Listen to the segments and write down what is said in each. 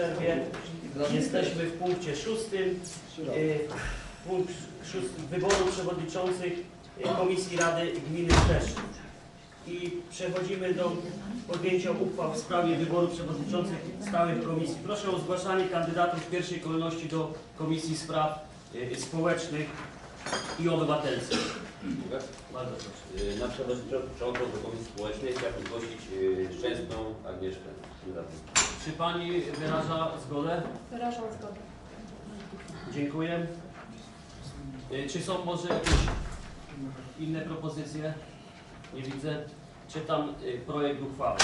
przerwie. Jesteśmy w punkcie szóstym. E, Punkt szósty wyboru przewodniczących e, Komisji Rady Gminy Kleszczyn. I przechodzimy do podjęcia uchwał w sprawie wyboru przewodniczących stałych komisji. Proszę o zgłaszanie kandydatów w pierwszej kolejności do Komisji Spraw e, Społecznych i Obywatelskich. Bardzo proszę. Y, Na przewodniczącą do Komisji Społecznej chciałbym zgłosić y, Szczęsną Agnieszkę. Czy Pani wyraża zgodę? Wyrażam zgodę. Dziękuję. Y, Czy są może jakieś inne propozycje? Nie widzę. Czytam projekt uchwały.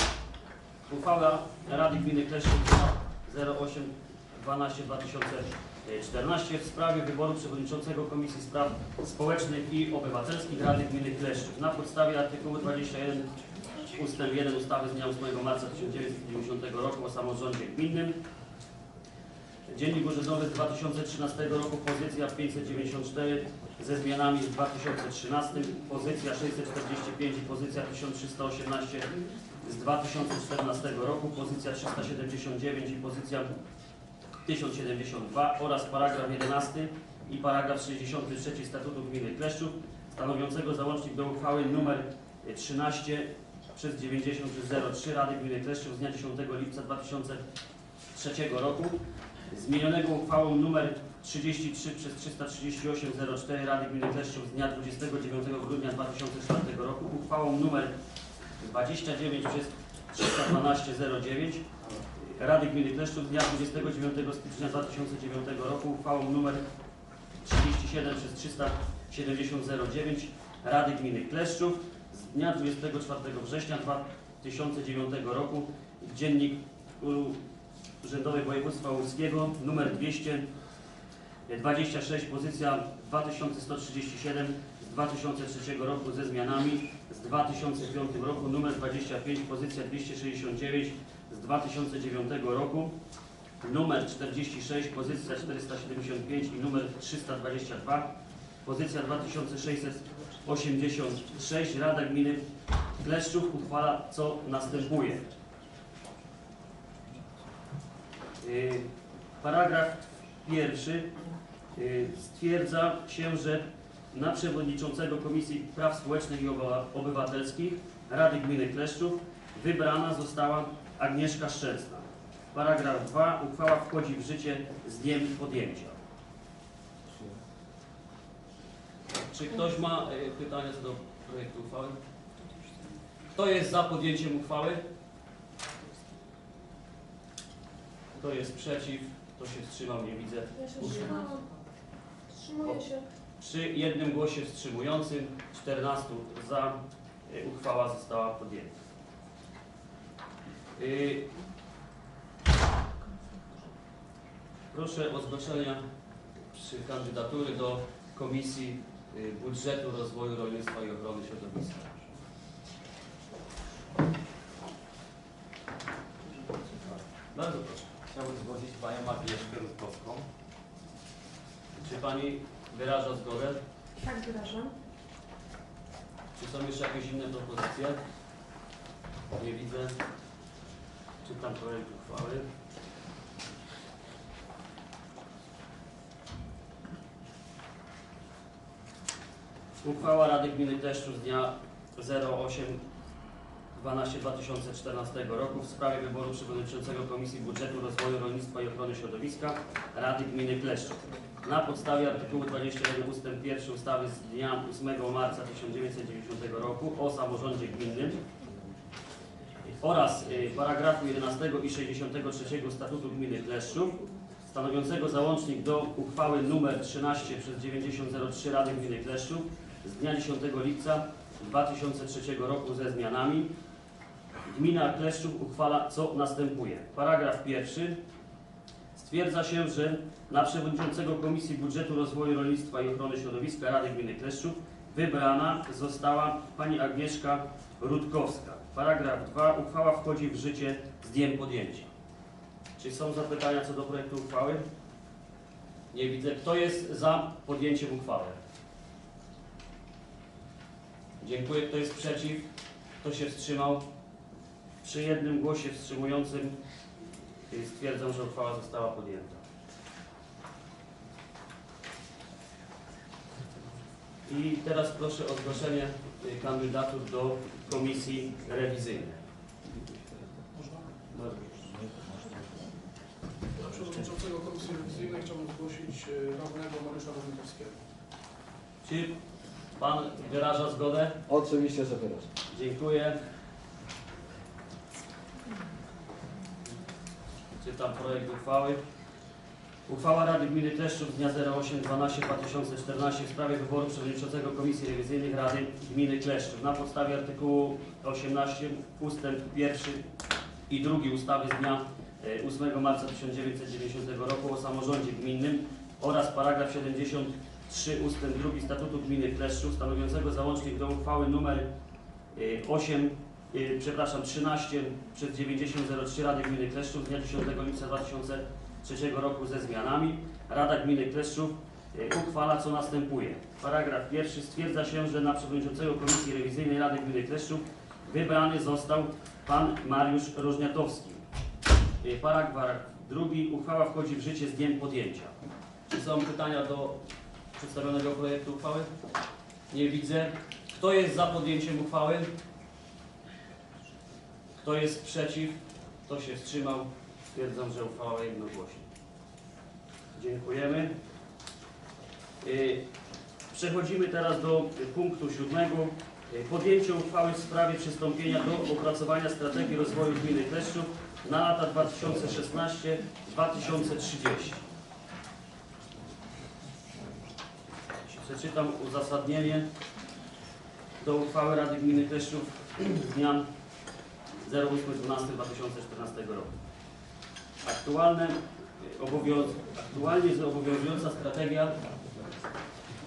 Uchwała Rady Gminy Kleszczyn 08 12 2014 w sprawie wyboru przewodniczącego Komisji Spraw Społecznych i Obywatelskich Rady Gminy Kleszczyn na podstawie artykułu 21 ustęp 1 ustawy z dnia 8 marca 1990 roku o samorządzie gminnym. Dziennik Urzędowy z 2013 roku, pozycja 594 ze zmianami w 2013, pozycja 645 i pozycja 1318 z 2014 roku, pozycja 379 i pozycja 1072 oraz paragraf 11 i paragraf 63 Statutu Gminy Kleszczów stanowiącego załącznik do uchwały nr 13 przez 90 przez 03 Rady Gminy Kleszczów z dnia 10 lipca 2003 roku zmienionego uchwałą nr 33 przez 338 04 Rady Gminy Kleszczów z dnia 29 grudnia 2004 roku, uchwałą nr 29 przez 312 09 Rady Gminy Kleszczów z dnia 29 stycznia 2009 roku, uchwałą nr 37 przez 370 09 Rady Gminy Kleszczów z dnia 24 września 2009 roku, dziennik u- Urzędowej Województwa Łódzkiego numer 226, pozycja 2137 z 2003 roku ze zmianami, z 2005 roku numer 25, pozycja 269 z 2009 roku, numer 46, pozycja 475 i numer 322, pozycja 2686, Rada Gminy Kleszczów uchwala co następuje. Y, Paragraf pierwszy y, stwierdza się, że na przewodniczącego Komisji Praw Społecznych i Obywa- Obywatelskich Rady Gminy Kleszczów wybrana została Agnieszka Szczęsna. Paragraf 2. Uchwała wchodzi w życie z dniem podjęcia. Czy ktoś ma y, pytania co do projektu uchwały? Kto jest za podjęciem uchwały? Kto jest przeciw? Kto się wstrzymał? Nie widzę. Ja się wstrzymałam. Wstrzymuję się. Przy jednym głosie wstrzymującym, 14 za, y, uchwała została podjęta. Y, Proszę o zgłoszenia przy kandydatury do Komisji y, Budżetu, Rozwoju Rolnictwa i Ochrony Środowiska. Bardzo proszę. Chciałbym zgłosić Panią Agnieszkę Rutkowską. Czy Pani wyraża zgodę? Tak wyrażam. Czy są jeszcze jakieś inne propozycje? Nie widzę. Czytam projekt uchwały. Uchwała Rady Gminy Kleszczów z dnia 08 12 2014 roku w sprawie wyboru przewodniczącego Komisji Budżetu, Rozwoju Rolnictwa i Ochrony Środowiska Rady Gminy Kleszczów. Na podstawie artykułu 21 ust. 1 ustawy z dnia 8 marca 1990 roku o samorządzie gminnym oraz y, paragrafu 11 i 63 Statutu Gminy Kleszczów stanowiącego załącznik do uchwały nr 13 przez 9003 Rady Gminy Kleszczów z dnia 10 lipca 2003 roku ze zmianami Gmina Kleszczów uchwala co następuje. Paragraf pierwszy. Stwierdza się, że na przewodniczącego Komisji Budżetu Rozwoju Rolnictwa i Ochrony Środowiska Rady Gminy Kleszczów wybrana została pani Agnieszka Rutkowska. Paragraf 2. Uchwała wchodzi w życie z dniem podjęcia. Czy są zapytania co do projektu uchwały? Nie widzę. Kto jest za podjęciem uchwały? Dziękuję. Kto jest przeciw? Kto się wstrzymał? Przy jednym głosie wstrzymującym stwierdzam, że uchwała została podjęta. I teraz proszę o zgłoszenie y, kandydatur do komisji rewizyjnej. Dla przewodniczącego Komisji Rewizyjnej chciałbym zgłosić e, radnego Mariusza Różnikowskiego. Czy Pan wyraża zgodę? Oczywiście, że wyrażam. Dziękuję. Czytam projekt uchwały. Uchwała Rady Gminy Kleszczów z dnia 08.12.2014 w sprawie wyboru przewodniczącego Komisji Rewizyjnych Rady Gminy Kleszczów. Na podstawie artykułu 18 ustęp 1 i 2 ustawy z dnia e, 8 marca 1990 roku o samorządzie gminnym oraz paragraf 73 ustęp 2 Statutu Gminy Kleszczów stanowiącego załącznik do uchwały nr y, 8, y, przepraszam, 13 przez 9003 Rady Gminy Kleszczów z dnia 10 lipca 2003 roku ze zmianami. Rada Gminy Kleszczów y, uchwala co następuje. Paragraf pierwszy stwierdza się, że na przewodniczącego Komisji Rewizyjnej Rady Gminy Kleszczów wybrany został pan Mariusz Rożniatowski. Y, Paragraf drugi. Uchwała wchodzi w życie z dniem podjęcia. Czy są pytania do przedstawionego projektu uchwały? Nie widzę. Kto jest za podjęciem uchwały? Kto jest przeciw? Kto się wstrzymał? Stwierdzam, że uchwała jednogłośnie. Dziękujemy. Y, Przechodzimy teraz do punktu siódmego. Y, Podjęcie uchwały w sprawie przystąpienia do opracowania strategii rozwoju gminy Kleszczów na lata 2016-2030. Przeczytam uzasadnienie do uchwały Rady Gminy Kleszczów z dnia 08.12.2014 roku. Aktualne, obowiąz, aktualnie obowiązująca strategia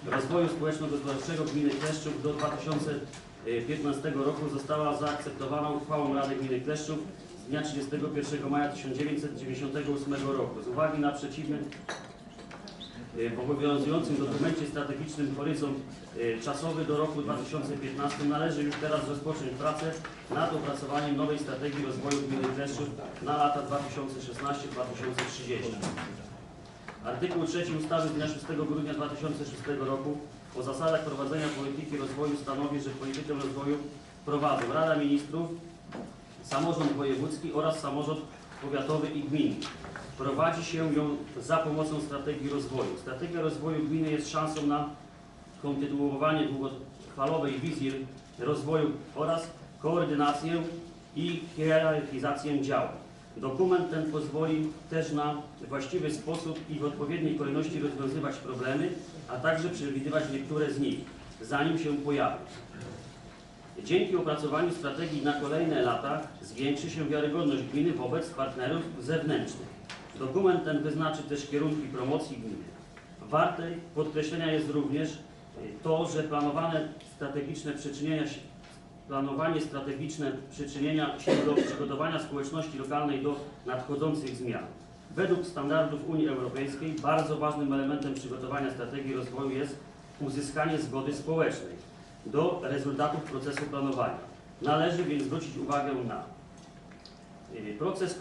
rozwoju społeczno-gospodarczego gminy Kleszczów do 2015 roku została zaakceptowana uchwałą Rady Gminy Kleszczów z dnia 31 maja 1998 roku. Z uwagi na przeciwny w obowiązującym dokumencie strategicznym horyzont y, czasowy do roku 2015 należy już teraz rozpocząć pracę nad opracowaniem nowej strategii rozwoju gminy Kleszczów na lata 2016-2030. Artykuł 3 ustawy z dnia 6 grudnia 2006 roku o zasadach prowadzenia polityki rozwoju stanowi, że politykę rozwoju prowadzą Rada Ministrów, samorząd wojewódzki oraz samorząd powiatowy i gminny. Prowadzi się ją za pomocą strategii rozwoju. Strategia rozwoju gminy jest szansą na kontynuowanie długofalowej wizji rozwoju oraz koordynację i hierarchizację działań. Dokument ten pozwoli też na właściwy sposób i w odpowiedniej kolejności rozwiązywać problemy, a także przewidywać niektóre z nich, zanim się pojawią. Dzięki opracowaniu strategii na kolejne lata zwiększy się wiarygodność gminy wobec partnerów zewnętrznych. Dokument ten wyznaczy też kierunki promocji gminy. Warte podkreślenia jest również y, to, że planowane strategiczne przyczynienia się planowanie strategiczne przyczynienia się do przygotowania społeczności lokalnej do nadchodzących zmian. Według standardów Unii Europejskiej bardzo ważnym elementem przygotowania strategii rozwoju jest uzyskanie zgody społecznej do rezultatów procesu planowania. Należy więc zwrócić uwagę na y, proces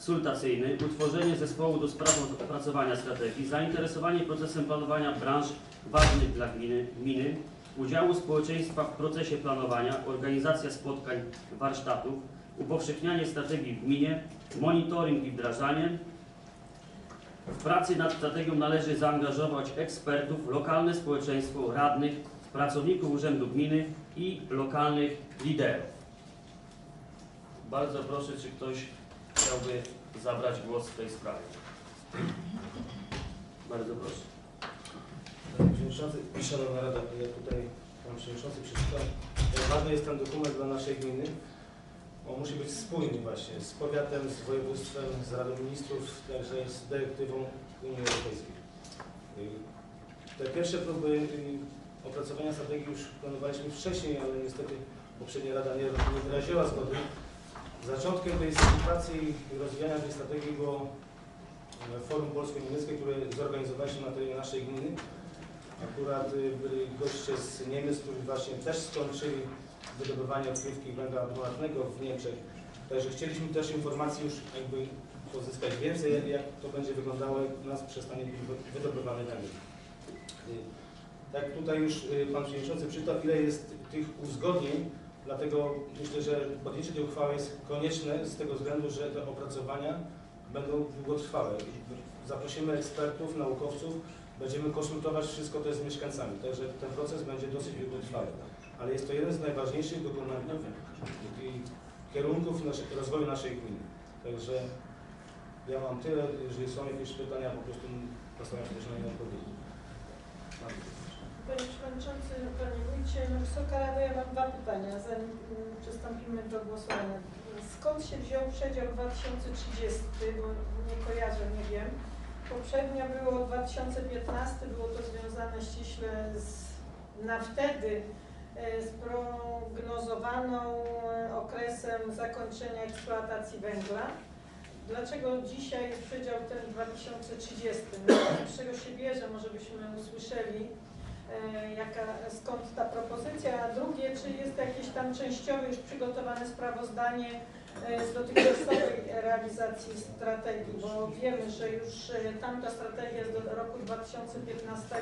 konsultacyjny, utworzenie zespołu do spraw opracowania strategii, zainteresowanie procesem planowania branż ważnych dla gminy, gminy udziału społeczeństwa w procesie planowania, organizacja spotkań, warsztatów, upowszechnianie strategii w gminie, monitoring i wdrażanie. W pracy nad strategią należy zaangażować ekspertów, lokalne społeczeństwo, radnych, pracowników Urzędu Gminy i lokalnych liderów. Bardzo proszę, czy ktoś chciałby zabrać głos w tej sprawie. Bardzo proszę. Panie Przewodniczący, Szanowna Rada, tutaj Pan Przewodniczący przeczytam. Jak ważny jest ten dokument dla naszej gminy. On musi być spójny właśnie z powiatem, z województwem, z Radą Ministrów, także z dyrektywą Unii Europejskiej. Y, Te pierwsze próby y, opracowania strategii już planowaliśmy wcześniej, ale niestety poprzednia Rada nie wyraziła zgody. Zaczątkiem tej współpracy i rozwijania tej strategii było e, Forum Polsko-Niemieckie, które zorganizowaliśmy na terenie naszej gminy. Akurat y, byli goście z Niemiec, którzy właśnie też skończyli wydobywanie odkrywki węgla brunatnego w Niemczech. Także chcieliśmy też informacji już jakby pozyskać więcej, jak- to będzie wyglądało, jak nas przestanie być wy- wydobywany węgiel. Tak tutaj już y, Pan Przewodniczący czytał, ile jest tych uzgodnień, dlatego myślę, że podjęcie tej uchwały jest konieczne z tego względu, że te opracowania będą długotrwałe. Zaprosimy ekspertów, naukowców, będziemy konsultować wszystko to z mieszkańcami, także ten proces będzie dosyć długotrwały. Ale jest to jeden z najważniejszych dokumentów i kierunków rozwoju naszej gminy. Także ja mam tyle, jeżeli są jakieś pytania, po prostu postaram się też na nie odpowiedzieć. Panie Przewodniczący, Panie Wójcie, no Wysoka Rada, ja mam dwa pytania, zanim mm, przystąpimy do głosowania. Skąd się wziął przedział 2030, bo nie kojarzę, nie wiem. Poprzednio było 2015, było to związane ściśle z, na wtedy e, z prognozowaną e, okresem zakończenia eksploatacji węgla. Dlaczego dzisiaj jest przedział ten 2030? No, z czego się bierze, może byśmy usłyszeli e, jaka, skąd ta propozycja, a drugie, czy jest jakieś tam częściowe już przygotowane sprawozdanie e, z dotychczasowej realizacji strategii, bo wiemy, że już e, tamta strategia jest do roku 2015.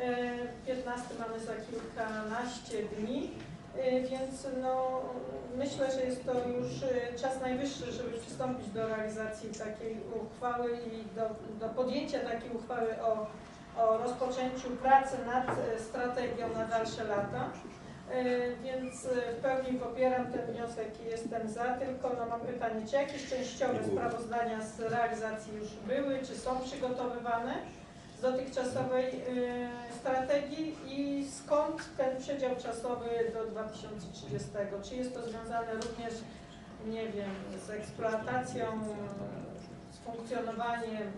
E, 15 mamy za kilkanaście dni, e, więc no, myślę, że jest to już e, czas najwyższy, żeby przystąpić do realizacji takiej uchwały i do, do podjęcia takiej uchwały o o rozpoczęciu pracy nad e, strategią na dalsze lata. E, Więc e, w pełni popieram ten wniosek i jestem za, tylko no mam pytanie, czy jakieś częściowe sprawozdania z realizacji już były, czy są przygotowywane z dotychczasowej strategii i skąd ten przedział czasowy do 2030? Czy jest to związane również, nie wiem, z eksploatacją, z funkcjonowaniem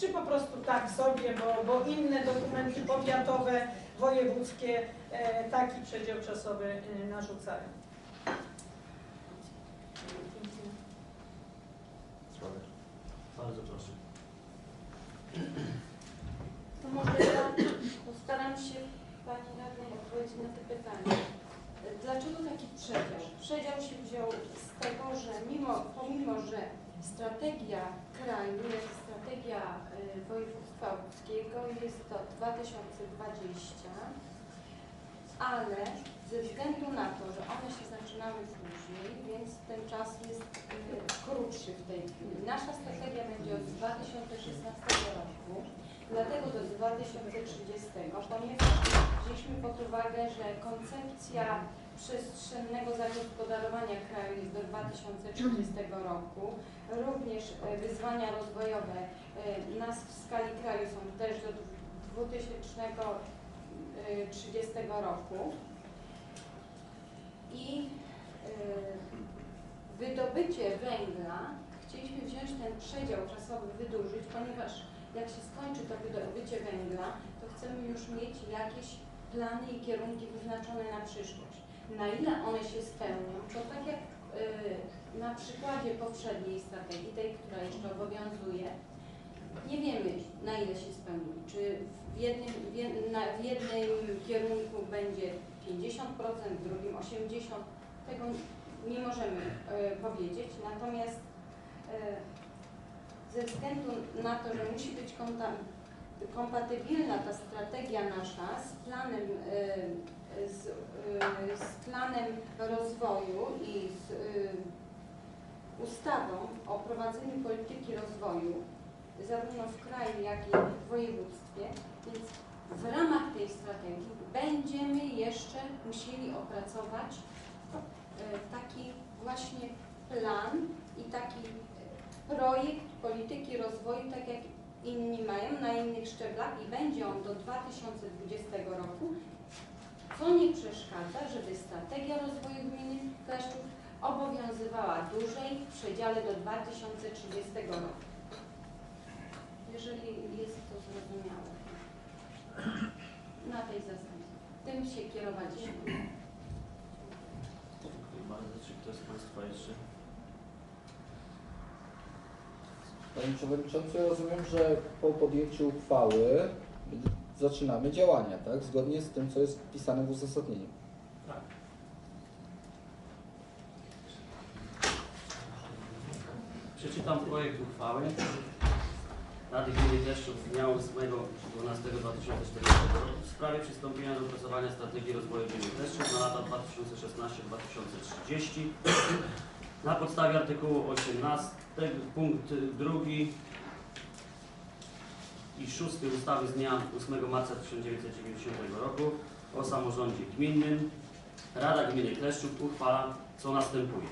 czy po prostu tak sobie, bo, bo inne dokumenty powiatowe, wojewódzkie e, taki przedział czasowy e, narzucają. Bardzo proszę. To może ja postaram się Pani Radnej odpowiedzieć na te pytania. Dlaczego taki przedział? Przedział się wziął z tego, że mimo, pomimo, że strategia kraju, strategia y, województwa łódzkiego jest to 2020, ale ze względu na to, że one się zaczynały później, więc ten czas jest y, krótszy w tej chwili. Nasza strategia będzie od 2016 roku, dlatego do 2030, ponieważ wzięliśmy pod uwagę, że koncepcja przestrzennego zagospodarowania kraju jest do 2030 roku. Również e, wyzwania rozwojowe e, nas w skali kraju są też do 2030 roku. I e, wydobycie węgla chcieliśmy wziąć ten przedział czasowy, wydłużyć, ponieważ jak się skończy to wydobycie węgla, to chcemy już mieć jakieś plany i kierunki wyznaczone na przyszłość. Na ile one się spełnią, to tak jak y, na przykładzie poprzedniej strategii, tej, która jeszcze obowiązuje, nie wiemy na ile się spełni. Czy w jednym, w jed- na, w jednym kierunku będzie 50%, w drugim 80%, tego nie możemy y, powiedzieć. Natomiast y, ze względu na to, że musi być konta- kompatybilna ta strategia nasza z planem, y, z, y, z planem rozwoju i z y, ustawą o prowadzeniu polityki rozwoju zarówno w kraju, jak i w województwie, więc w ramach tej strategii będziemy jeszcze musieli opracować taki właśnie plan i taki projekt polityki rozwoju, tak jak inni mają na innych szczeblach i będzie on do 2020 roku, co nie przeszkadza, żeby strategia rozwoju gminy Kleszczów obowiązywała dłużej w przedziale do 2030 roku. Jeżeli jest to zrozumiałe. Na tej zasadzie. Tym się kierowaliśmy. Dziękuję bardzo. Czy ktoś z Państwa jeszcze? Panie Przewodniczący, rozumiem, że po podjęciu uchwały zaczynamy działania, tak? Zgodnie z tym, co jest wpisane w uzasadnieniu. Czytam projekt uchwały Rady Gminy Kleszczów z dnia 8.12.2014 roku w sprawie przystąpienia do opracowania strategii rozwoju gminy Kleszczów na lata 2016-2030 na podstawie artykułu 18 punkt 2 i 6 ustawy z dnia 8 marca 1990 roku o samorządzie gminnym Rada Gminy Kleszczów uchwala co następuje.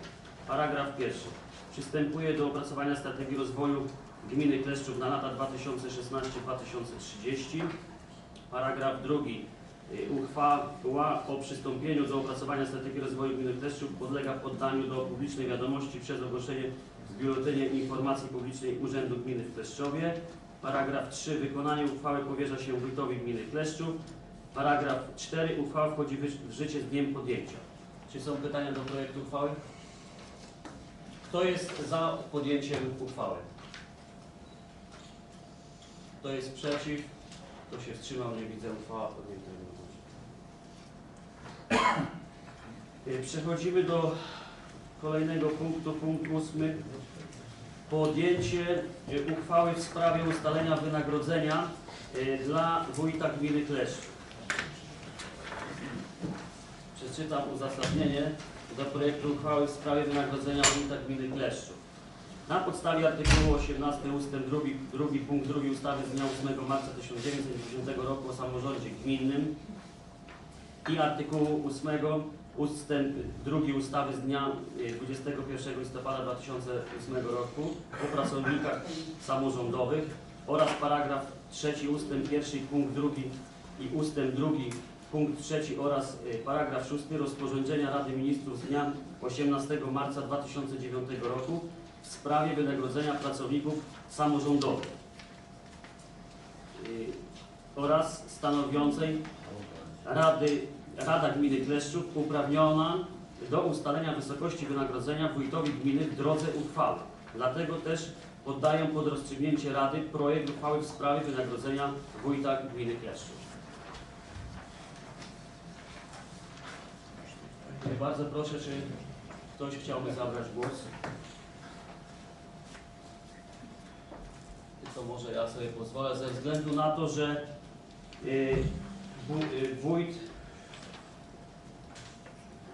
Paragraf pierwszy. Przystępuje do opracowania strategii rozwoju gminy Kleszczów na lata 2016-2030. Paragraf drugi. Y, Uchwała o przystąpieniu do opracowania strategii rozwoju gminy Kleszczów podlega poddaniu do publicznej wiadomości przez ogłoszenie w Biuletynie Informacji Publicznej Urzędu Gminy w Kleszczowie. Paragraf 3. Wykonanie uchwały powierza się wójtowi gminy Kleszczów. Paragraf 4. Uchwała wchodzi w życie z dniem podjęcia. Czy są pytania do projektu uchwały? Kto jest za podjęciem uchwały? Kto jest przeciw? Kto się wstrzymał? Nie widzę. Uchwała podjęta. Y, Przechodzimy do kolejnego punktu, punkt ósmy. Podjęcie y, uchwały w sprawie ustalenia wynagrodzenia y, dla wójta gminy Kleszczów. Przeczytam uzasadnienie do projektu uchwały w sprawie wynagrodzenia wójta gminy Kleszczów. Na podstawie artykułu 18 ust. 2, 2 punkt 2 ustawy z dnia 8 marca 1990 roku o samorządzie gminnym i artykułu 8 ustęp 2 ustawy z dnia y, 21 listopada 2008 roku o pracownikach samorządowych oraz paragraf 3 ustęp 1 punkt 2 i ustęp 2 punkt 3 oraz y, paragraf 6 rozporządzenia Rady Ministrów z dnia 18 marca 2009 roku w sprawie wynagrodzenia pracowników samorządowych y, oraz stanowiącej Rady, Rada Gminy Kleszczów uprawniona do ustalenia wysokości wynagrodzenia wójtowi gminy w drodze uchwały. Dlatego też poddaję pod rozstrzygnięcie Rady projekt uchwały w sprawie wynagrodzenia wójta gminy Kleszczów. Bardzo proszę, czy ktoś chciałby zabrać głos? To może ja sobie pozwolę, ze względu na to, że y, y, wójt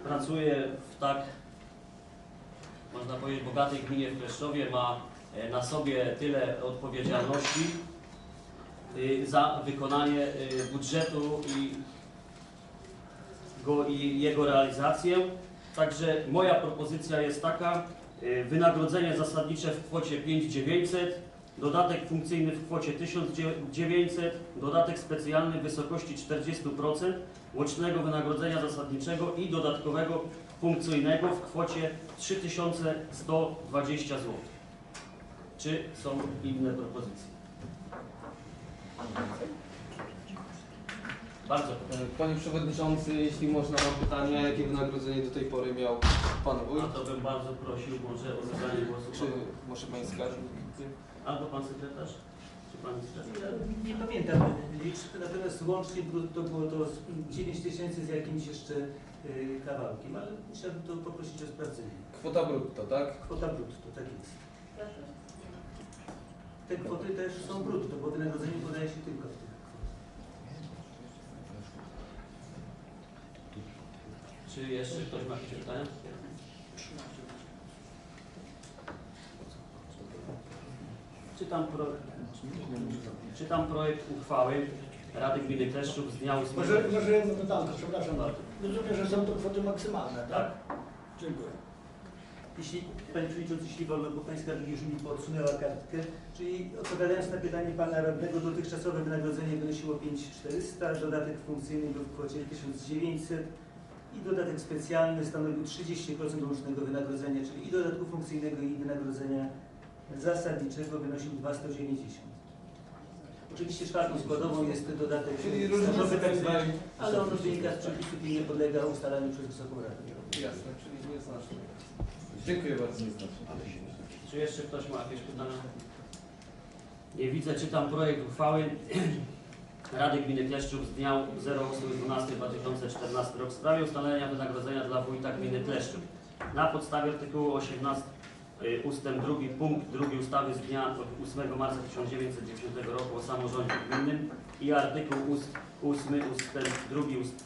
pracuje w tak, można powiedzieć, bogatej gminie w Kleszczowie, ma e, na sobie tyle odpowiedzialności y, za wykonanie y, budżetu i, go, i jego realizację. Także moja propozycja jest taka, y, wynagrodzenie zasadnicze w kwocie 5900, dodatek funkcyjny w kwocie 1900, dodatek specjalny w wysokości 40% łącznego wynagrodzenia zasadniczego i dodatkowego funkcyjnego w kwocie 3120 zł. Czy są inne propozycje? Bardzo Panie Przewodniczący, jeśli można mam pytanie, jakie wynagrodzenie do tej pory miał Pan Wójt? A to bym bardzo prosił może o zabranie głosu. Czy może Pani skarbnik? Albo pan sekretarz? Nie pamiętam liczb, natomiast łącznie brutto było to z 9 tysięcy z jakimś jeszcze y, kawałkiem, ale musiałbym to poprosić o sprawdzenie. Kwota brutto, tak? Kwota brutto, tak jest. Te kwoty też są brutto, bo wynagrodzenie podaje się tylko w tych kwotach. Czy jeszcze ktoś ma jakieś pytania? Czytam, pro... Czytam projekt uchwały Rady Gminy Kleszczów z dnia 8... Może, może jedno pytanko, przepraszam bardzo. Rozumiem, że są to kwoty maksymalne, tak? Tak. Dziękuję. Jeśli Panie Przewodniczący, jeśli wolno, bo Pańska już mi podsunęła kartkę, czyli odpowiadając na pytanie Pana Radnego, dotychczasowe wynagrodzenie wynosiło 5400, dodatek funkcyjny był w kwocie 1900 i dodatek specjalny stanowił 30% łącznego wynagrodzenia, czyli i dodatku funkcyjnego i wynagrodzenia zasadniczego wynosił 290. Oczywiście czwartą składową jest dodatek Czyli stażowy różnica tak zwany, ale on wynika z przepisów i nie podlega ustalaniu przez Wysoką Radę. Jasne, czyli nieznaczne. Dziękuję bardzo. Czy jeszcze ktoś ma jakieś pytania? Nie widzę. Czytam projekt uchwały Rady Gminy Kleszczów z dnia 08.12.2014 rok w sprawie ustalenia wynagrodzenia dla wójta gminy Kleszczów. Na podstawie artykułu 18 y, ustęp drugi, punkt drugi ustawy z dnia 8 marca 1990 roku o samorządzie gminnym i artykuł 8 ustęp drugi ust,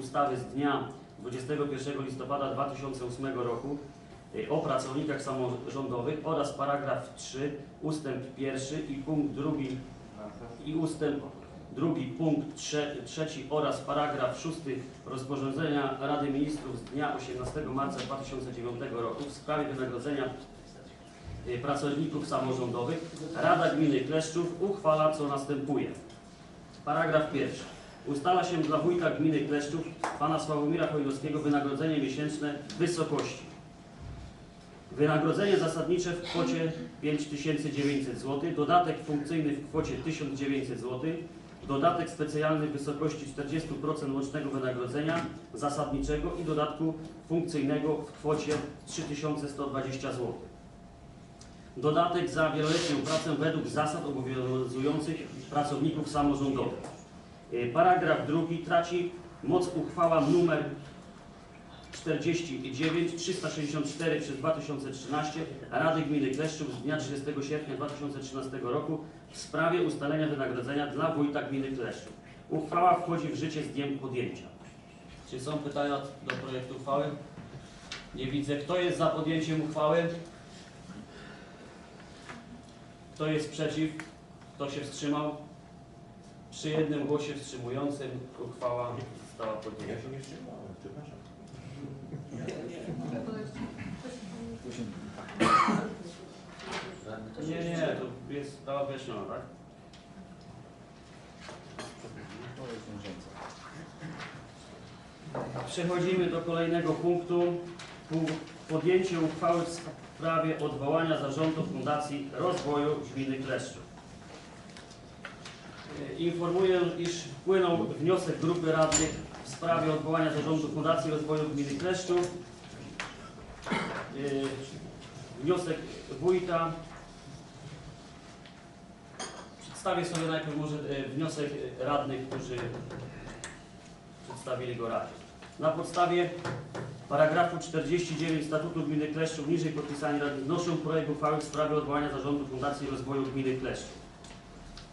ustawy z dnia 21 listopada 2008 roku y, o pracownikach samorządowych oraz paragraf 3 ustęp pierwszy i punkt drugi i ustęp drugi punkt trze, trzeci oraz paragraf szósty rozporządzenia Rady Ministrów z dnia 18 marca 2009 roku w sprawie wynagrodzenia y, pracowników samorządowych Rada Gminy Kleszczów uchwala co następuje. Paragraf pierwszy. Ustala się dla wójta gminy Kleszczów pana Sławomira Chojnowskiego wynagrodzenie miesięczne wysokości Wynagrodzenie zasadnicze w kwocie 5900 zł, dodatek funkcyjny w kwocie 1900 zł, dodatek specjalny w wysokości 40% łącznego wynagrodzenia zasadniczego i dodatku funkcyjnego w kwocie 3120 zł. Dodatek za wieloletnią pracę według zasad obowiązujących pracowników samorządowych. Y, Paragraf drugi traci moc uchwała numer 49 364 przez 2013 Rady Gminy Kleszczów z dnia 30 sierpnia 2013 roku w sprawie ustalenia wynagrodzenia dla wójta gminy Kleszczów. Uchwała wchodzi w życie z dniem podjęcia. Czy są pytania do projektu uchwały? Nie widzę. Kto jest za podjęciem uchwały? Kto jest przeciw? Kto się wstrzymał? Przy jednym głosie wstrzymującym uchwała została podjęta. Ja się nie wstrzymałem, przepraszam. Nie, nie, to jest sprawa wyjaśniona, tak? To jest wiążące. Przechodzimy do kolejnego punktu. Punkt Podjęcie uchwały w sprawie odwołania zarządu Fundacji Rozwoju Gminy Kleszczów. E, Informuję, iż wpłynął wniosek grupy radnych w sprawie odwołania zarządu Fundacji Rozwoju Gminy Kleszczów. E, Wniosek wójta. Przedstawię sobie najpierw może e, wniosek radnych, którzy przedstawili go Radzie. Na podstawie paragrafu 49 Statutu Gminy Kleszczów niżej podpisani radni wnoszą projekt uchwały w sprawie odwołania zarządu Fundacji Rozwoju Gminy Kleszczów.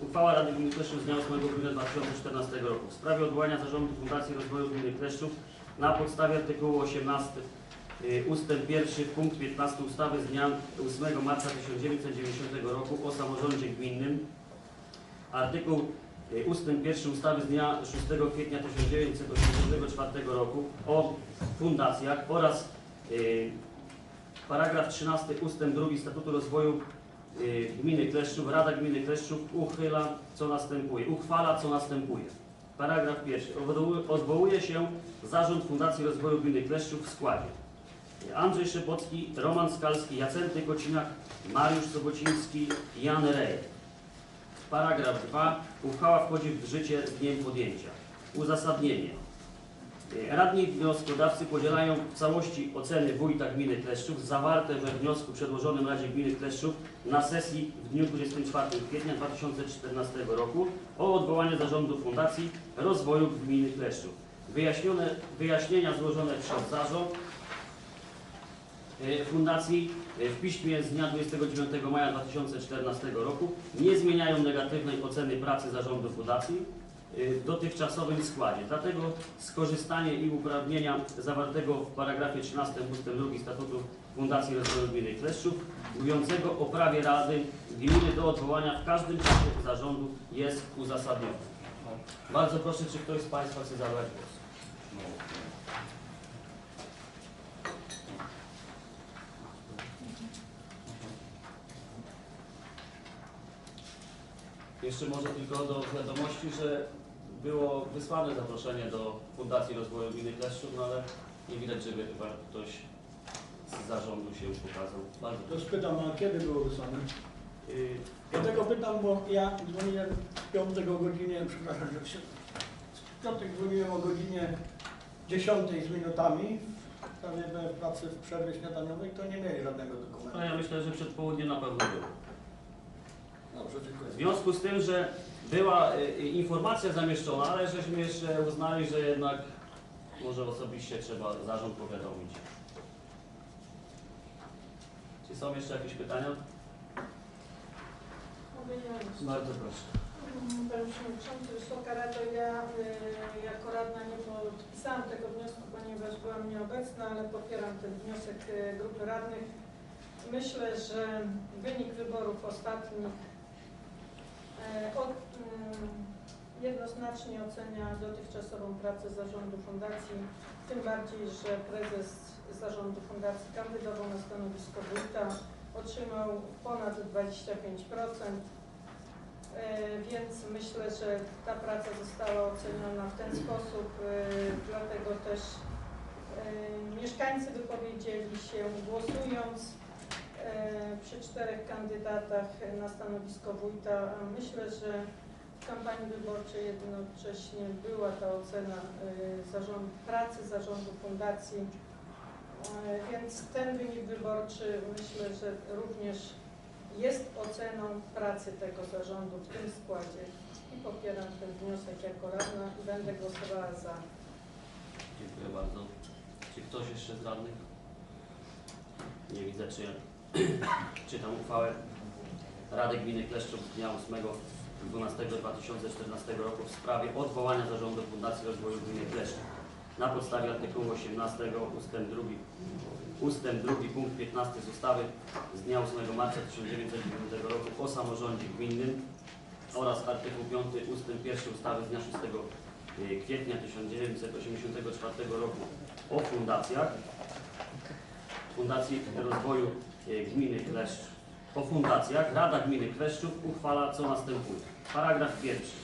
Uchwała Rady Gminy Kleszczów z dnia 8 grudnia 2014 roku w sprawie odwołania zarządu Fundacji Rozwoju Gminy Kleszczów na podstawie artykułu 18 y, ustęp 1 punkt 15 ustawy z dnia 8 marca 1990 roku o samorządzie gminnym artykuł y, ustęp 1 ustawy z dnia 6 kwietnia 1984 roku o fundacjach oraz y, paragraf 13 ustęp 2 Statutu Rozwoju y, Gminy Kleszczów. Rada Gminy Kleszczów uchyla co następuje, uchwala co następuje. Paragraf pierwszy. Odwołuje- się Zarząd Fundacji Rozwoju Gminy Kleszczów w składzie Andrzej Szepocki, Roman Skalski, Jacenty Kociniak, Mariusz Sobociński, Jan Rej. Paragraf 2. Uchwała wchodzi w życie z dniem podjęcia. Uzasadnienie. E, Radni wnioskodawcy podzielają w całości oceny wójta gminy Kleszczów zawarte we wniosku przedłożonym Radzie Gminy Kleszczów na sesji w dniu 24 kwietnia 2014 roku o odwołanie zarządu Fundacji Rozwoju Gminy Kleszczów. Wyjaśnione, wyjaśnienia złożone przez zarząd Fundacji e, w piśmie z dnia 29 maja 2014 roku nie zmieniają negatywnej oceny pracy zarządu Fundacji y, w dotychczasowym składzie. Dlatego skorzystanie i uprawnienia zawartego w paragrafie 13 ust. 2 Statutu Fundacji Rozwoju Gminy Kleszczów mówiącego o prawie Rady Gminy do odwołania w każdym czasie zarządu jest uzasadnione. Bardzo proszę, czy ktoś z Państwa chce zabrać głos? Jeszcze może tylko do wiadomości, że było wysłane zaproszenie do Fundacji Rozwoju Gminy Kleszczów, no ale nie widać, żeby chyba ktoś z zarządu się pokazał. Bardzo To spytam, a kiedy było wysłane? Yy, Dlatego pytam, bo ja dzwoniłem w piątek o godzinie, przepraszam, że się, w piątek dzwoniłem o godzinie 10 z minutami, w pracy w przerwie śniadaniowej, to nie mieli żadnego dokumentu. ja myślę, że przed południem na pewno było. Dobrze, dziękuję. W związku z tym, że była y, y, informacja zamieszczona, ale żeśmy jeszcze uznali, że jednak może osobiście trzeba zarząd powiadomić. Czy są jeszcze jakieś pytania? Bardzo proszę. Mm, Panie Przewodniczący, Wysoka Rado, ja y, jako radna nie podpisałam tego wniosku, ponieważ byłam nieobecna, ale popieram ten wniosek y, grupy radnych. Myślę, że wynik wyborów ostatnich od, mm, jednoznacznie ocenia dotychczasową pracę zarządu fundacji, tym bardziej, że prezes zarządu fundacji kandydował na stanowisko wójta, otrzymał ponad 25%. E, Więc myślę, że ta praca została oceniona w ten sposób, e, dlatego też e, mieszkańcy wypowiedzieli się głosując e, przy czterech kandydatach na stanowisko wójta. Myślę, że w kampanii wyborczej jednocześnie była ta ocena e, pracy zarządu fundacji, E, więc ten wynik wyborczy myślę, że również jest oceną pracy tego zarządu w tym składzie i popieram ten wniosek jako radna i będę głosowała za. Dziękuję bardzo. Czy ktoś jeszcze z radnych? Nie widzę, czy czytam uchwałę Rady Gminy Kleszczów z dnia 8.12.2014 roku w sprawie odwołania Zarządu Fundacji Rozwoju Gminy Kleszczów na podstawie artykułu 18 ustęp 2 ustęp 2 punkt 15 z ustawy z dnia 8 marca 1990 roku o samorządzie gminnym oraz artykuł 5 ustęp 1 ustawy z dnia 6 kwietnia 1984 roku o fundacjach, Fundacji Rozwoju e, Gminy Kleszcz, o fundacjach, Rada Gminy Kleszczów uchwala co następuje. Paragraf pierwszy.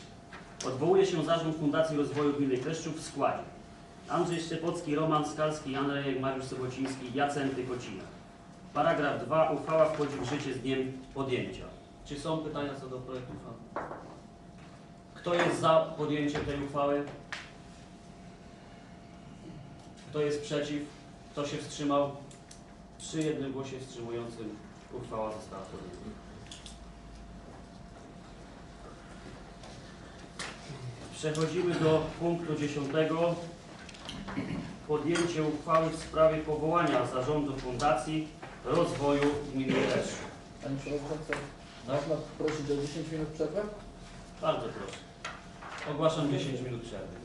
Odwołuje się Zarząd Fundacji Rozwoju Gminy Kleszczów w składzie Andrzej Szczepocki, Roman Skalski, Jan Rejek, Mariusz Sobociński, Jacenty Kocina. Paragraf 2. Uchwała wchodzi w życie z dniem podjęcia. Czy są pytania co do projektu uchwały? Kto jest za podjęciem tej uchwały? Kto jest przeciw? Kto się wstrzymał? Przy jednym głosie wstrzymującym uchwała została podjęta. Przechodzimy do punktu 10. Podjęcie uchwały w sprawie powołania zarządu Fundacji Rozwoju Gminy Leszczów. Panie Przewodniczący, można prosić o 10 minut przerwy? Bardzo proszę. Ogłaszam 10 minut przerwy.